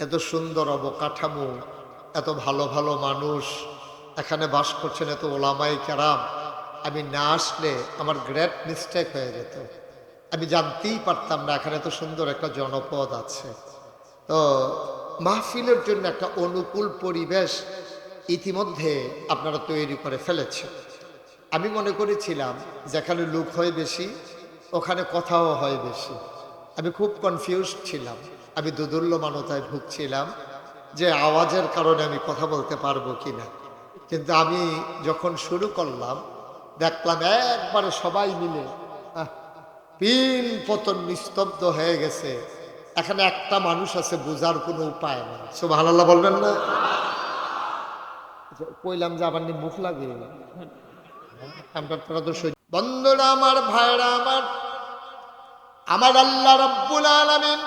এত সুন্দর অবকাঠামো, এত ভালো ভালো মানুষ, এখানে বাস করছেন এত ওলামাই কেরাম, আমি না আসলে আমার গ্রেট মিস্টেক হয়ে যেত। আমি জানতেই পারতাম না এখানে এত সুন্দর একটা জনপদ আছে। তো মাহফিলের জন্য একটা অনুকূল পরিবেশ ইতিমধ্যে আপনারা তৈরি করে ফেলেছেন। আমি মনে করেছিলাম যেখানে লোক হয় বেশি, ওখানে কথাও হয় বেশি। আমি খুব কনফিউজ ছিলাম। আমি দুদুল্য মানতায় ভুগছিলাম যে আওয়াজের কারণে আমি কথা বলতে পারব কি না কিন্তু আমি যখন শুরু করলাম দেখলাম একবারে সবাই মিলে পিন পতন নিস্তব্ধ হয়ে গেছে। এখানে একটা মানুষ আছে বোঝার কোনো উপায় নেই। সব বলবেন না? আচ্ছা, কইলাম যে আবার নি মুখ লাগে বন্ধুরা আমার ভাইরা আমার আমার আল্লাহ রব্বুল আলামিন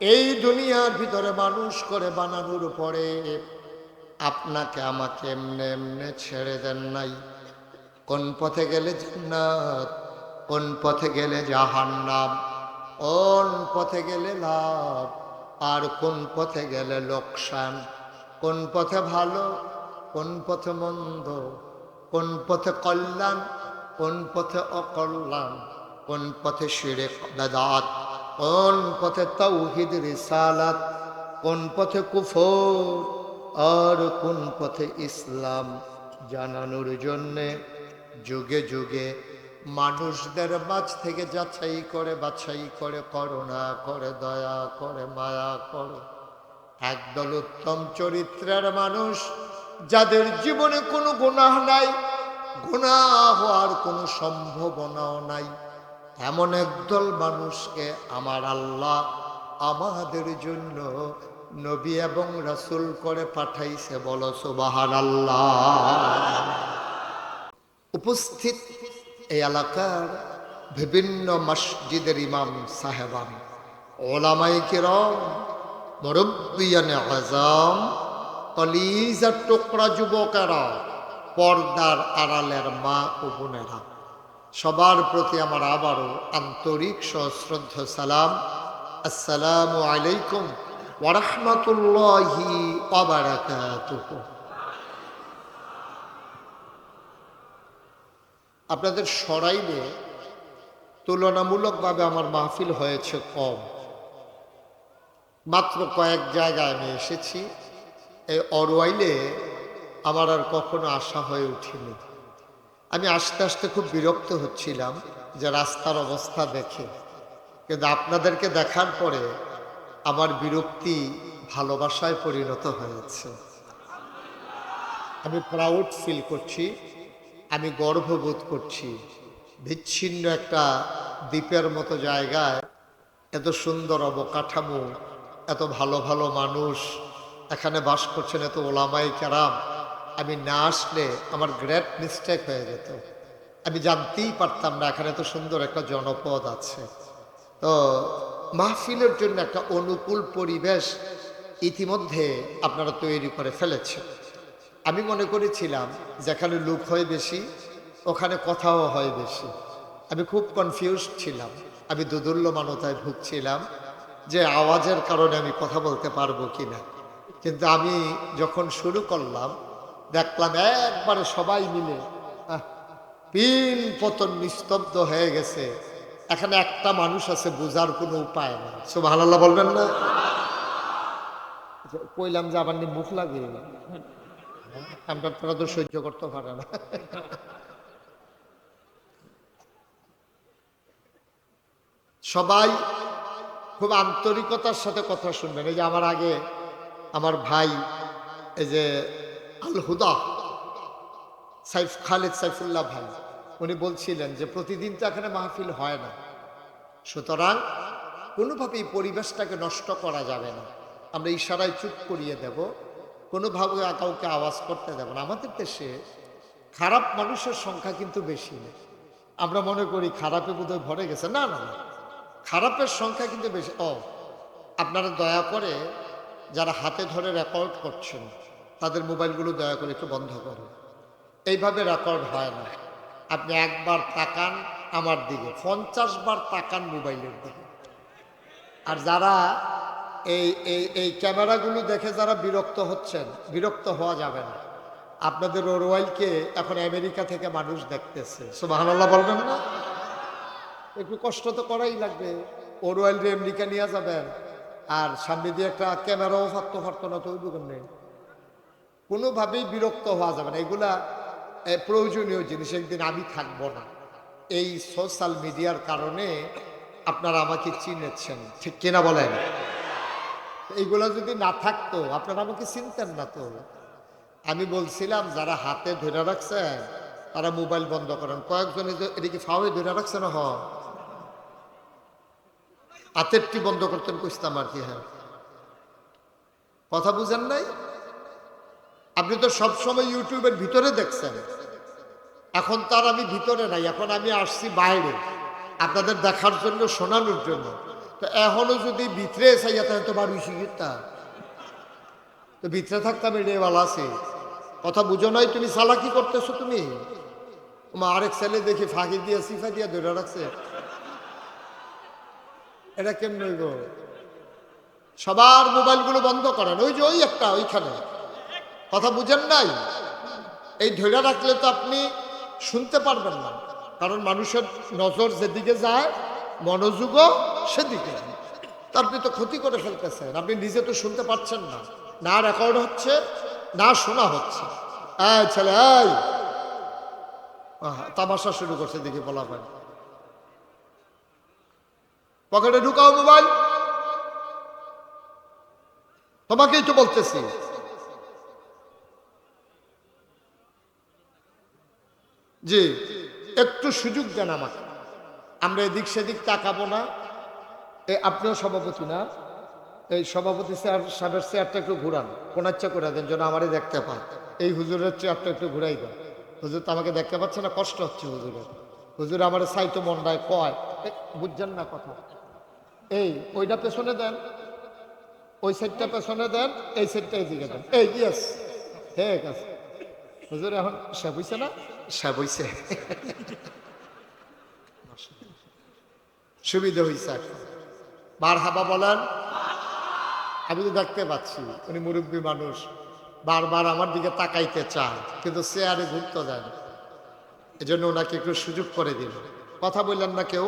এই দুনিয়ার ভিতরে মানুষ করে বানানোর পরে আপনাকে আমাকে এমনে এমনে ছেড়ে দেন নাই। কোন পথে গেলে জান্নাত, কোন পথে গেলে জাহান্নাম, কোন পথে গেলে লাভ, আর কোন পথে গেলে লোকসান, কোন পথে ভালো, কোন পথে মন্দ, কোন পথে কল্যাণ, কোন পথে অকল্যাণ, কোন পথে শিরে বেদাত। কোন পথে তৌহিদ রিসালাত, কোন পথে কুফর, আর কোন পথে ইসলাম জানানোর জন্যে যুগে যুগে মানুষদের মাঝ থেকে যাচাই করে বাছাই করে, করুণা করে, দয়া করে, মায়া করে। একদল উত্তম চরিত্রের মানুষ যাদের জীবনে কোনো গুনাহ নাই, গুনাহ হওয়ার কোনো সম্ভাবনাও নাই। এমন একদল মানুষকে আমার আল্লাহ আমাদের জন্য নবী এবং রাসূল করে পাঠাইছে, বলো সুবাহান আল্লাহ উপস্থিত এই এলাকার বিভিন্ন মসজিদের ইমাম সাহেবান ওলামাই কিরম মুরব্বিয়ানে আজম, কলিজার টুকরা যুবকেরা, পর্দার আড়ালের মা ও বোনেরা। সবার প্রতি আমার আবারও আন্তরিক সশ্রদ্ধ সালাম। আসসালামু আলাইকুম আপনাদের সরাইলে তুলনামূলকভাবে আমার মাহফিল হয়েছে কম। মাত্র কয়েক জায়গায় আমি এসেছি। এই অরওয়াইলে আমার আর কখনো আশা হয়ে উঠিনি। আমি আস্তে আস্তে খুব বিরক্ত হচ্ছিলাম যে রাস্তার অবস্থা দেখে। কিন্তু আপনাদেরকে দেখার পরে আমার বিরক্তি ভালোবাসায় পরিণত হয়েছে। আমি প্রাউড ফিল করছি, আমি গর্ববোধ করছি। বিচ্ছিন্ন একটা দ্বীপের মতো জায়গায় এত সুন্দর অবকাঠামো, এত ভালো ভালো মানুষ, এখানে বাস করছেন এত ওলামাই কেরাম। আমি না আসলে আমার গ্রেট মিস্টেক হয়ে যেত। আমি জানতেই পারতাম না, এখানে এত সুন্দর একটা জনপদ আছে। তো মাহফিলের জন্য একটা অনুকূল পরিবেশ ইতিমধ্যে আপনারা তৈরি করে ফেলেছেন। আমি মনে করেছিলাম যেখানে লোক হয় বেশি, ওখানে কথাও হয় বেশি। আমি খুব কনফিউজ ছিলাম। আমি দুদুল্য মানতায় ভুগছিলাম যে আওয়াজের কারণে আমি কথা বলতে পারব কি না কিন্তু আমি যখন শুরু করলাম দেখলাম একবারে সবাই মিলে। পিন পতন নিস্তব্ধ হয়ে গেছে। এখানে একটা মানুষ আছে বোঝার কোনো উপায় নেই। সব ভালো বলবেন না? আচ্ছা, কইলাম যে আবার মুখ লাগে আমরা তোরা তো সহ্য করতে পারে না। সবাই খুব আন্তরিকতার সাথে কথা শুনবেন। এই যে আমার আগে আমার ভাই এই যে আল হুদা। সাইফ খালেদ সাইফুল্লাহ ভাই, উনি বলছিলেন যে প্রতিদিন তো এখানে মাহফিল হয় না। সুতরাং কোনোভাবেই পরিবেশটাকে নষ্ট করা যাবে না। আমরা ইশারায় চুপ করিয়ে দেব, কোনোভাবে কাউকে আওয়াজ করতে দেব না। আমাদের দেশে খারাপ মানুষের সংখ্যা কিন্তু বেশি নেই। আমরা মনে করি খারাপে বোধহয় ভরে গেছে। না না না, খারাপের সংখ্যা কিন্তু বেশি। ও, আপনারা দয়া করে যারা হাতে ধরে রেকর্ড করছেন তাদের মোবাইলগুলো দয়া করে একটু বন্ধ করুন এইভাবে রেকর্ড হয় না। আপনি একবার তাকান আমার দিকে, পঞ্চাশ বার তাকান মোবাইলের দিকে। আর যারা এই এই এই ক্যামেরাগুলো দেখে যারা বিরক্ত হচ্ছেন, বিরক্ত হওয়া যাবে না। আপনাদের ওরওয়াইলকে এখন আমেরিকা থেকে মানুষ দেখতেছে। সুবহানাল্লাহ বলবেন না? একটু কষ্ট তো করাই লাগবে। ওরওয়াইল আমেরিকা নিয়ে যাবেন, আর সামনে দিয়ে একটা ক্যামেরাও ফারতো ফারতো না, তো ওই দোকান। নেই কোনোভাবেই বিরক্ত হওয়া যাবে না। এগুলা প্রয়োজনীয় জিনিস। একদিন আমি থাকব না। এই সোশ্যাল মিডিয়ার কারণে আপনারা আমাকে চিনেছেন। ঠিক কিনা বলেন? এইগুলা যদি না থাকতো, আপনারা আমাকে চিনতেন না তো। আমি বলছিলাম, যারা হাতে ধরে রাখছেন তারা মোবাইল বন্ধ করেন। কয়েকজনে এদিকে ফাওয়ে ধরে রাখছে না হ হাতেরটি বন্ধ করতেন কইতাম আর কি হ্যাঁ। কথা বুঝেন নাই? আপনি তো সবসময় ইউটিউবের ভিতরে দেখছেন। এখন তার আমি ভিতরে নাই, এখন আমি আসছি বাইরে। আপনাদের দেখার জন্য, শোনানোর জন্য। তো এখনও যদি ভিতরে চাইয়া তাহলে তো বাড়ি শিখিতা তো ভিতরে থাকতাম ভালো আছে। কথা বুঝো নয় তুমি চালাকি করতেছো তুমি? আরেক ছেলে দেখি ফাঁকি দিয়ে, সিফা দিয়ে ধরে রাখছে। এটা কেমন সবার মোবাইলগুলো বন্ধ করেন, ওই যে ওই একটা, ওইখানে। কথা বুঝেন নাই? এই ধৈর্য রাখলে তো আপনি শুনতে পারবেন না। কারণ মানুষের নজর যেদিকে যায়, মনোযোগও সেদিকে তার আপনি তো ক্ষতি করে ফেলতেছেন। আপনি নিজে তো শুনতে পাচ্ছেন না। না রেকর্ড হচ্ছে, না শোনা হচ্ছে। এই ছেলে, এই! তামাশা শুরু করছে, দেখি বলা হয়। পকেটে ঢুকাও মোবাইল। তোমাকেই তো বলতেছি। জি একটু সুযোগ দেন আমাকে। আমরা এদিক সেদিক তাকাবো না। এ, আপনিও সভাপতি না। এই সভাপতি স্যার সাহেবের চেয়ারটা একটু ঘুরান। কোনাচ্ছা করে দেন যেন আমারই দেখতে পায় এই হুজুরের চেয়ারটা একটু ঘুরাই দেন। হুজুর তো আমাকে দেখতে পাচ্ছে না, কষ্ট হচ্ছে হুজুরের। হুজুর আমার সাইতো মন্ডায় কয় বুঝছেন না কথা? এই, ওইটা পেছনে দেন। ওই সাইডটা পেছনে দেন, এই সাইডটা এদিকে দেন। এই ইয়েস আছে। হুজুর এখন সে বুঝছে না? সে বুঝছে সুবিধা হয়েছে বার হাবা বলেন, আমি তো দেখতে পাচ্ছি, উনি মুরব্বী মানুষ, বারবার আমার দিকে তাকাইতে চায় কিন্তু চেয়ারে ঘুরতে দেন। এই জন্য ওনাকে একটু সুযোগ করে দিল। কথা বললেন না কেউ?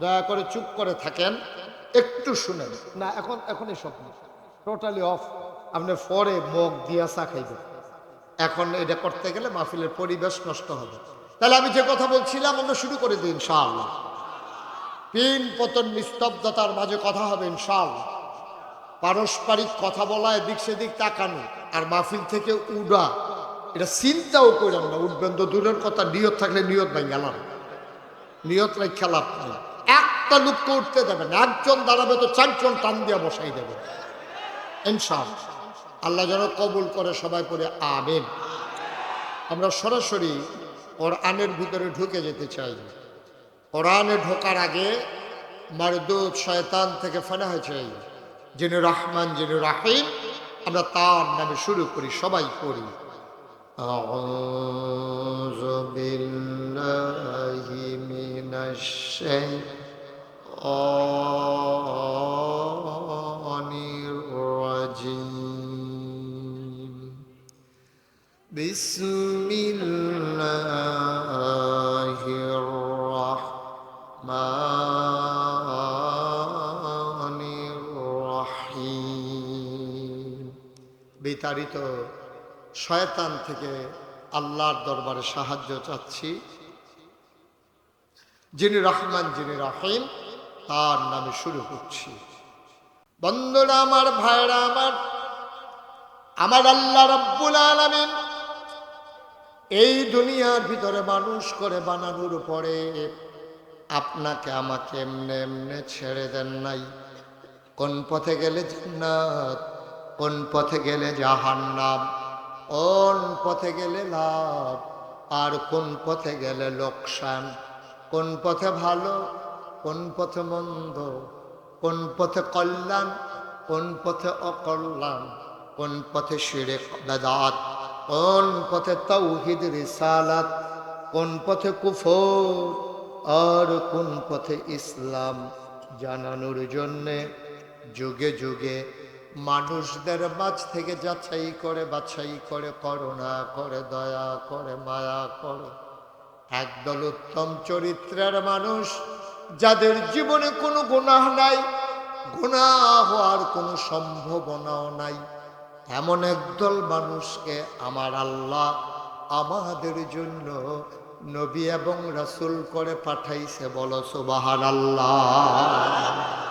দয়া করে চুপ করে থাকেন, একটু শুনেন। না, এখন এখন এসব টোটালি অফ আপনি পরে মগ দিয়া চা খাইবেন। এখন এটা করতে গেলে মাহফিলের পরিবেশ নষ্ট হবে। তাহলে আমি যে কথা বলছিলাম আমরা শুরু করে দিই ইনশাআল্লাহ। পিন পতন নিস্তব্ধতার মাঝে কথা হবে ইনশাআল্লাহ। পারস্পরিক কথা বলা, এদিক সেদিক তাকানো আর মাহফিল থেকে উড়া, এটা চিন্তাও করলাম না, উঠবেন তো দূরের কথা, নিয়ত থাকলে নিয়ত নাই গেলাম নিয়ত নাই খেলা একটা লোককে উঠতে দেবেন একজন দাঁড়াবে তো চারজন টান দিয়ে বসাই দেবে। ইনশাল আল্লাহ যেন কবুল করে সবাই পরে আমেন আমরা সরাসরি ওর আনের ভিতরে ঢুকে যেতে চাই কোরআনে ঢোকার আগে মারদুদ শয়তান থেকে ফানা হয়েছে যিনি রহমান যিনি রাহিম আমরা তার নামে শুরু করি সবাই করি أعوذ بالله من الشيطان بسم الله الرحمن الرحيم বিতাড়িত শয়তান থেকে আল্লাহর দরবারে সাহায্য চাচ্ছি যিনি রহমান যিনি রাহিম তার নামে শুরু করছি বন্ধুরা আমার ভাইরা আমার আমার আল্লাহ রব্বুল আলামিন এই দুনিয়ার ভিতরে মানুষ করে বানানোর পরে আপনাকে আমাকে এমনে এমনে ছেড়ে দেন নাই। কোন পথে গেলে জান্নাত, কোন পথে গেলে জাহান্নাম, কোন পথে গেলে লাভ, আর কোন পথে গেলে লোকসান, কোন পথে ভালো, কোন পথে মন্দ, কোন পথে কল্যাণ, কোন পথে অকল্যাণ, কোন পথে শিরে বেদাত। কোন পথে তৌহিদ রিসালাত, কোন পথে কুফর, আর কোন পথে ইসলাম জানানোর জন্যে যুগে যুগে মানুষদের মাঝ থেকে যাচাই করে বাছাই করে, করুণা করে, দয়া করে, মায়া করে। একদল উত্তম চরিত্রের মানুষ যাদের জীবনে কোনো গুনাহ নাই, গুনাহ হওয়ার কোনো সম্ভাবনাও নাই। এমন একদল মানুষকে আমার আল্লাহ আমাদের জন্য নবী এবং রাসুল করে পাঠাইছে, বলো সুবাহান আল্লাহ